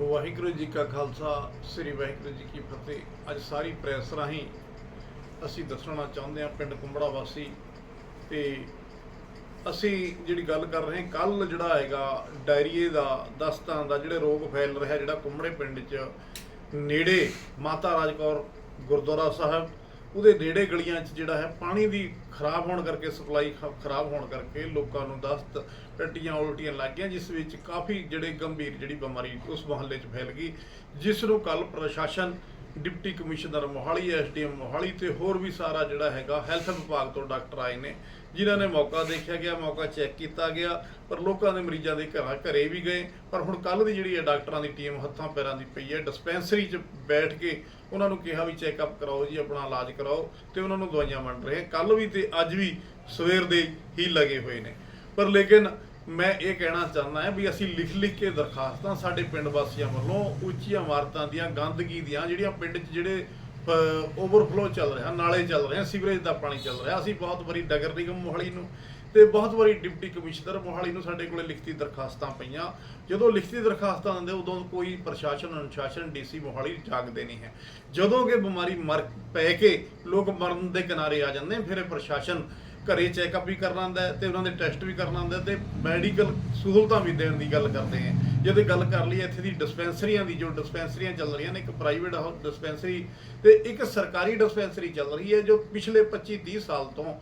ਵਾਹਿਗੁਰੂ ਜੀ ਕਾ ਖਾਲਸਾ, ਸ੍ਰੀ ਵਾਹਿਗੁਰੂ ਜੀ ਕੀ ਫਤਿਹ। ਅੱਜ ਸਾਰੀ ਪ੍ਰੈਸ ਰਾਹੀਂ ਅਸੀਂ ਦੱਸਣਾ ਚਾਹੁੰਦੇ ਹਾਂ ਪਿੰਡ ਕੁੰਬੜਾ ਵਾਸੀ ਤੇ ਅਸੀਂ ਜਿਹੜੀ ਗੱਲ ਕਰ ਰਹੇ ਹਾਂ ਕੱਲ ਜਿਹੜਾ ਹੈਗਾ ਡਾਇਰੀਏ ਦਾ, ਦਸਤਾਂ ਦਾ ਜਿਹੜੇ ਰੋਗ ਫੈਲ ਰਿਹਾ ਜਿਹੜਾ ਕੁੰਬੜੇ ਪਿੰਡ 'ਚ, ਨੇੜੇ ਮਾਤਾ ਰਾਜਕੌਰ ਗੁਰਦੁਆਰਾ ਸਾਹਿਬ ਉਹਦੇ ਨੇੜੇ ਗਲੀਆਂ 'ਚ ਜਿਹੜਾ ਹੈ, ਪਾਣੀ ਦੀ ਖਰਾਬ ਹੋਣ ਕਰਕੇ, ਸਪਲਾਈ ਖ- ਖਰਾਬ ਹੋਣ ਕਰਕੇ ਲੋਕਾਂ ਨੂੰ ਦਸਤ, ਟੱਟੀਆਂ, ਉਲਟੀਆਂ ਲੱਗ ਗਈਆਂ, ਜਿਸ ਵਿੱਚ ਕਾਫੀ ਜਿਹੜੇ ਗੰਭੀਰ ਜਿਹੜੀ ਬਿਮਾਰੀ ਉਸ ਮੁਹੱਲੇ 'ਚ ਫੈਲ ਗਈ, ਜਿਸ ਨੂੰ ਕੱਲ ਪ੍ਰਸ਼ਾਸਨ deputy commissioner Mohali, SDM Mohali ਤੇ ਹੋਰ ਵੀ ਸਾਰਾ ਜਿਹੜਾ ਹੈਗਾ ਹੈਲਥ ਵਿਭਾਗ ਤੋਂ ਡਾਕਟਰ ਆਏ ਨੇ, ਜਿਨ੍ਹਾਂ ਨੇ ਮੌਕਾ ਦੇਖਿਆ ਗਿਆ, ਮੌਕਾ ਚੈੱਕ ਕੀਤਾ ਗਿਆ, ਪਰ ਲੋਕਾਂ ਦੇ ਮਰੀਜ਼ਾਂ ਦੇ ਘਰਾਂ ਘਰੇ ਵੀ ਗਏ। ਪਰ ਹੁਣ ਕੱਲ ਦੀ ਜਿਹੜੀ ਹੈ ਡਾਕਟਰਾਂ ਦੀ ਟੀਮ ਹੱਥਾਂ ਪੈਰਾਂ ਦੀ ਪਈ ਹੈ, ਡਿਸਪੈਂਸਰੀ 'ਚ ਬੈਠ ਕੇ ਉਹਨਾਂ ਨੂੰ ਕਿਹਾ ਵੀ ਚੈੱਕਅਪ ਕਰਾਓ ਜੀ, ਆਪਣਾ ਇਲਾਜ ਕਰਾਓ ਤੇ ਉਹਨਾਂ ਨੂੰ ਦਵਾਈਆਂ ਵੰਡ ਰਹੇ। ਕੱਲ ਵੀ ਤੇ ਅੱਜ ਵੀ ਸਵੇਰ ਦੇ ਹੀ ਲੱਗੇ ਹੋਏ ਨੇ। ਪਰ ਲੇਕਿਨ ਮੈਂ ਇਹ ਕਹਿਣਾ ਚਾਹੁੰਦਾ ਹਾਂ ਵੀ ਅਸੀਂ ਲਿਖ ਲਿਖ ਕੇ ਦਰਖਾਸਤਾਂ ਸਾਡੇ ਪਿੰਡ ਵਾਸੀਆਂ ਵੱਲੋਂ ਉੱਚੀਆਂ ਇਮਾਰਤਾਂ ਦੀਆਂ, ਗੰਦਗੀ ਦੀਆਂ, ਜਿਹੜੀਆਂ ਪਿੰਡ 'ਚ ਜਿਹੜੇ ਓਵਰਫਲੋ ਚੱਲ ਰਿਹਾ, ਨਾਲੇ ਚੱਲ ਰਹੇ ਆ ਸੀਵਰੇਜ ਦਾ ਪਾਣੀ ਚੱਲ ਰਿਹਾ, ਅਸੀਂ ਬਹੁਤ ਵਾਰੀ ਨਗਰ ਨਿਗਮ ਮੋਹਾਲੀ ਨੂੰ ਤੇ ਬਹੁਤ ਵਾਰੀ ਡਿਪਟੀ ਕਮਿਸ਼ਨਰ ਮੋਹਾਲੀ ਨੂੰ ਸਾਡੇ ਕੋਲੇ ਲਿਖਤੀ ਦਰਖਾਸਤਾਂ ਪਈਆਂ। ਜਦੋਂ ਲਿਖਤੀ ਦਰਖਾਸਤਾਂ ਦਿੰਦੇ ਉਦੋਂ ਕੋਈ ਪ੍ਰਸ਼ਾਸਨ, ਅਨੁਸ਼ਾਸਨ ਡੀਸੀ ਮੋਹਾਲੀ ਜਾਗਦੇ ਨਹੀਂ ਹੈ। ਜਦੋਂ ਕਿ ਬਿਮਾਰੀ ਮਰ, ਪੈ ਕੇ ਲੋਕ ਮਰਨ ਦੇ ਕਿਨਾਰੇ ਆ ਜਾਂਦੇ, ਫਿਰ ਪ੍ਰਸ਼ਾਸਨ ਘਰੇ ਚੈੱਕਅਪ ਵੀ ਕਰਨਾ ਹੁੰਦਾ ਹੈ ਤੇ ਉਹਨਾਂ ਦੇ ਟੈਸਟ ਵੀ ਕਰਨਾ ਹੁੰਦਾ ਹੈ ਤੇ ਮੈਡੀਕਲ ਸਹੂਲਤਾਂ ਵੀ ਦੇਣ ਦੀ ਗੱਲ ਕਰਦੇ ਆ ਜਦੋਂ ਗੱਲ ਕਰ ਲਈ ਇੱਥੇ ਦੀ ਡਿਸਪੈਂਸਰੀਆਂ ਦੀ, ਜੋ ਡਿਸਪੈਂਸਰੀਆਂ ਚੱਲ ਰਹੀਆਂ ਨੇ, ਇੱਕ ਪ੍ਰਾਈਵੇਟ ਡਿਸਪੈਂਸਰੀ ਤੇ ਇੱਕ ਸਰਕਾਰੀ ਡਿਸਪੈਂਸਰੀ ਚੱਲ ਰਹੀ ਹੈ, ਜੋ ਪਿਛਲੇ 25 30 ਸਾਲ ਤੋਂ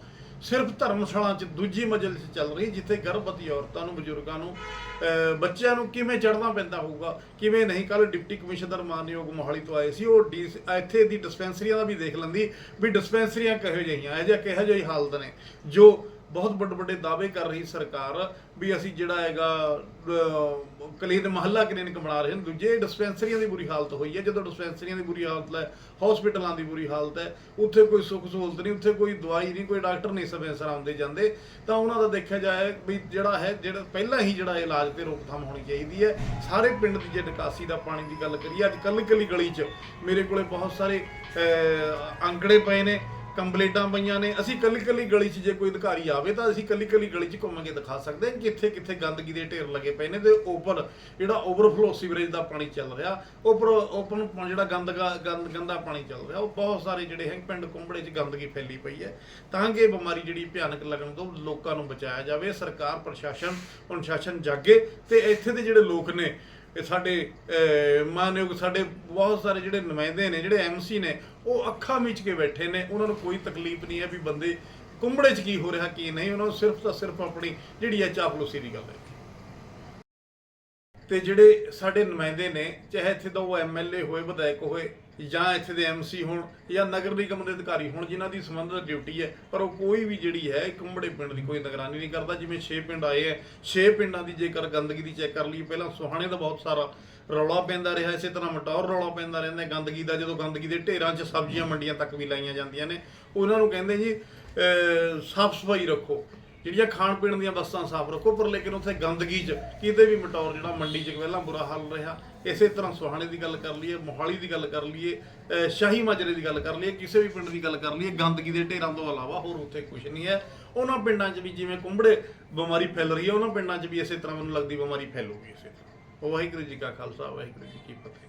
ਸਿਰਫ ਧਰਮਸ਼ਾਲਾ 'ਚ ਦੂਜੀ ਮੰਜ਼ਿਲ 'ਚ ਚੱਲ ਰਹੀ, ਜਿੱਥੇ ਗਰਭਵਤੀ ਔਰਤਾਂ ਨੂੰ, ਬਜ਼ੁਰਗਾਂ ਨੂੰ ਬੱਚਿਆਂ ਨੂੰ ਕਿਵੇਂ ਚੜ੍ਹਨਾ ਪੈਂਦਾ ਹੋਊਗਾ, ਕਿਵੇਂ ਨਹੀਂ? ਕੱਲ ਡਿਪਟੀ ਕਮਿਸ਼ਨਰ ਮਾਨਯੋਗ ਮੋਹਾਲੀ ਤੋਂ ਆਏ ਸੀ, ਉਹ ਡੀ, ਇੱਥੇ ਦੀ ਡਿਸਪੈਂਸਰੀਆਂ ਦਾ ਵੀ ਦੇਖ ਲੈਂਦੀ ਵੀ ਡਿਸਪੈਂਸਰੀਆਂ ਕਿਹੋ ਜਿਹੀਆਂ, ਇਹ ਜਿਹਾ ਕਿਹੋ ਜਿਹੀ ਹਾਲਤ ਨੇ, ਜੋ ਬਹੁਤ ਵੱਡੇ ਵੱਡੇ ਦਾਅਵੇ ਕਰ ਰਹੀ ਸਰਕਾਰ ਵੀ ਅਸੀਂ ਜਿਹੜਾ ਹੈਗਾ ਕਲੀਨ ਮਹੱਲਾ ਕਲੀਨਿਕ ਬਣਾ ਰਹੇ ਨੇ ਦੂਜੇ ਡਿਸਪੈਂਸਰੀਆਂ ਦੀ ਬੁਰੀ ਹਾਲਤ ਹੋਈ ਹੈ। ਜਦੋਂ ਡਿਸਪੈਂਸਰੀਆਂ ਦੀ ਬੁਰੀ ਹਾਲਤ ਹੈ, ਹਸਪੀਟਲਾਂ ਦੀ ਬੁਰੀ ਹਾਲਤ ਹੈ, ਉੱਥੇ ਕੋਈ ਸੁੱਖ ਸਹੂਲਤ ਨਹੀਂ, ਉੱਥੇ ਕੋਈ ਦਵਾਈ ਨਹੀਂ, ਕੋਈ ਡਾਕਟਰ ਨਹੀਂ ਸਮੇਂ ਸਿਰ ਆਉਂਦੇ ਜਾਂਦੇ, ਤਾਂ ਉਹਨਾਂ ਦਾ ਦੇਖਿਆ ਜਾਏ ਵੀ ਜਿਹੜਾ ਹੈ, ਜਿਹੜਾ ਪਹਿਲਾਂ ਹੀ ਜਿਹੜਾ ਇਲਾਜ ਤੇ ਰੋਕਥਾਮ ਹੋਣੀ ਚਾਹੀਦੀ ਹੈ। ਸਾਰੇ ਪਿੰਡ ਦੀ ਜੇ ਨਿਕਾਸੀ ਦਾ ਪਾਣੀ ਦੀ ਗੱਲ ਕਰੀਏ, ਅੱਜ ਕੱਲ੍ਹ ਕੱਲੀ ਗਲੀ 'ਚ ਮੇਰੇ ਕੋਲੇ ਬਹੁਤ ਸਾਰੇ ਅੰਕੜੇ ਪਏ ਨੇ। ਕੰਪਲੇਟਾਂ ਪਈਆਂ ਨੇ, ਅਸੀਂ ਕੱਲੀ ਕੱਲੀ ਗਲੀ 'ਚ ਜੇ ਕੋਈ ਅਧਿਕਾਰੀ ਆਵੇ ਤਾਂ ਅਸੀਂ ਕੱਲੀ ਕੱਲੀ ਗਲੀ 'ਚ ਘੁੰਮ ਕੇ ਦਿਖਾ ਸਕਦੇ ਹਾਂ ਕਿ ਕਿੱਥੇ ਕਿੱਥੇ ਗੰਦਗੀ ਦੇ ਢੇਰ ਲੱਗੇ ਪਏ ਨੇ ਤੇ ਉੱਪਰ ਜਿਹੜਾ ਓਵਰਫਲੋ ਸੀਵਰੇਜ ਦਾ ਪਾਣੀ ਚੱਲ ਰਿਹਾ, ਉੱਪਰ ਓਪਨ ਜਿਹੜਾ ਗੰਦਗਾ ਗੰਦ ਗੰਦਾ ਪਾਣੀ ਚੱਲ ਰਿਹਾ, ਉਹ ਬਹੁਤ ਸਾਰੇ ਜਿਹੜੇ ਹੈ ਪਿੰਡ ਕੁੰਬੜੇ 'ਚ ਗੰਦਗੀ ਫੈਲੀ ਪਈ ਹੈ। ਤਾਂ ਕਿ ਇਹ ਬਿਮਾਰੀ ਜਿਹੜੀ ਭਿਆਨਕ ਲੱਗਣ ਤੋਂ ਲੋਕਾਂ ਨੂੰ ਬਚਾਇਆ ਜਾਵੇ, ਸਰਕਾਰ, ਪ੍ਰਸ਼ਾਸਨ ਅਨੁਸ਼ਾਸਨ ਜਾਗੇ ਤੇ ਇੱਥੇ ਦੇ ਜਿਹੜੇ ਲੋਕ ਨੇ ਇਹ ਸਾਡੇ ਮਾਨਯੋਗ ਸਾਡੇ ਬਹੁਤ ਸਾਰੇ ਜਿਹੜੇ ਨੁਮਾਇੰਦੇ ਨੇ, ਜਿਹੜੇ ਐਮਸੀ ਨੇ, ਉਹ ਅੱਖਾਂ ਮੀਚ ਕੇ ਬੈਠੇ ਨੇ। ਉਹਨਾਂ ਨੂੰ ਕੋਈ ਤਕਲੀਫ ਨਹੀਂ ਹੈ ਵੀ ਬੰਦੇ ਕੁੰਬੜੇ 'ਚ ਕੀ ਹੋ ਰਿਹਾ, ਕੀ ਨਹੀਂ। ਉਹਨਾਂ ਨੂੰ ਸਿਰਫ ਤਾਂ ਸਿਰਫ ਆਪਣੀ ਜਿਹੜੀ ਹੈ ਚਾਪਲੂਸੀ ਦੀ ਗੱਲ ਹੈ। ਤੇ ਜਿਹੜੇ ਸਾਡੇ ਨੁਮਾਇੰਦੇ ਨੇ, ਚਾਹੇ ਇੱਥੇ ਦਾ ਉਹ ਐਮਐਲਏ ਹੋਏ, ਵਿਧਾਇਕ ਹੋਏ ਜਾਂ ਇੱਥੇ ਦੇ ਐਮਸੀ ਹੋਣ ਜਾਂ ਨਗਰ ਨਿਗਮ ਦੇ ਅਧਿਕਾਰੀ ਹੋਣ, ਜਿਨ੍ਹਾਂ ਦੀ ਸੰਬੰਧਿਤ ਡਿਊਟੀ ਹੈ, ਪਰ ਉਹ ਕੋਈ ਵੀ ਜਿਹੜੀ ਹੈ ਕੁੰਬੜੇ ਪਿੰਡ ਦੀ ਕੋਈ ਨਿਗਰਾਨੀ ਨਹੀਂ ਕਰਦਾ। ਜਿਵੇਂ 6 ਪਿੰਡ ਆਏ ਹੈ 6 ਪਿੰਡਾਂ ਦੀ ਜੇਕਰ ਗੰਦਗੀ ਦੀ ਚੈੱਕ ਕਰ ਲਈ ਪਹਿਲਾਂ ਸੁਹਾਣੇ ਦਾ ਬਹੁਤ ਸਾਰਾ ਰੌਲਾ ਪੈਂਦਾ ਰਿਹਾ, ਇਸੇ ਤਰ੍ਹਾਂ ਮਟੌਰ ਰੌਲਾ ਪੈਂਦਾ ਰਹਿੰਦਾ ਗੰਦਗੀ ਦਾ ਜਦੋਂ ਗੰਦਗੀ ਦੇ ਢੇਰਾਂ 'ਚ ਸਬਜ਼ੀਆਂ, ਮੰਡੀਆਂ ਤੱਕ ਵੀ ਲਾਈਆਂ ਜਾਂਦੀਆਂ ਨੇ, ਉਹਨਾਂ ਨੂੰ ਕਹਿੰਦੇ ਜੀ ਸਾਫ਼ ਸਫ਼ਾਈ ਰੱਖੋ। ਜਿਹੜੀਆਂ ਖਾਣ ਪੀਣ ਦੀਆਂ ਵਸਤਾਂ ਸਾਫ਼ ਰੱਖੋ, ਪਰ ਲੇਕਿਨ ਉੱਥੇ ਗੰਦਗੀ 'ਚ ਕਿਤੇ ਵੀ ਮਟੌਰ ਜਿਹੜਾ ਮੰਡੀ 'ਚ ਪਹਿਲਾਂ ਬੁਰਾ ਹਾਲ ਰਿਹਾ। ਇਸੇ ਤਰ੍ਹਾਂ ਸੁਹਾਣੇ ਦੀ ਗੱਲ ਕਰ ਲਈਏ, ਮੋਹਾਲੀ ਦੀ ਗੱਲ ਕਰ ਲਈਏ ਸ਼ਾਹੀ ਮਾਜਰੇ ਦੀ ਗੱਲ ਕਰ ਲਈਏ, ਕਿਸੇ ਵੀ ਪਿੰਡ ਦੀ ਗੱਲ ਕਰ ਲਈਏ, ਗੰਦਗੀ ਦੇ ਢੇਰਾਂ ਤੋਂ ਇਲਾਵਾ ਹੋਰ ਉੱਥੇ ਕੁਝ ਨਹੀਂ ਹੈ। ਉਹਨਾਂ ਪਿੰਡਾਂ 'ਚ ਵੀ ਜਿਵੇਂ ਕੁੰਬੜੇ ਬਿਮਾਰੀ ਫੈਲ ਰਹੀ ਹੈ, ਉਹਨਾਂ ਪਿੰਡਾਂ 'ਚ ਵੀ ਇਸੇ ਤਰ੍ਹਾਂ ਮੈਨੂੰ ਲੱਗਦੀ ਬਿਮਾਰੀ ਫੈਲੂਗੀ ਇਸੇ ਤਰ੍ਹਾਂ। ਵਾਹਿਗੁਰੂ ਜੀ ਕਾ ਖਾਲਸਾ, ਵਾਹਿਗੁਰੂ ਜੀ ਕੀ ਫਤਿਹ।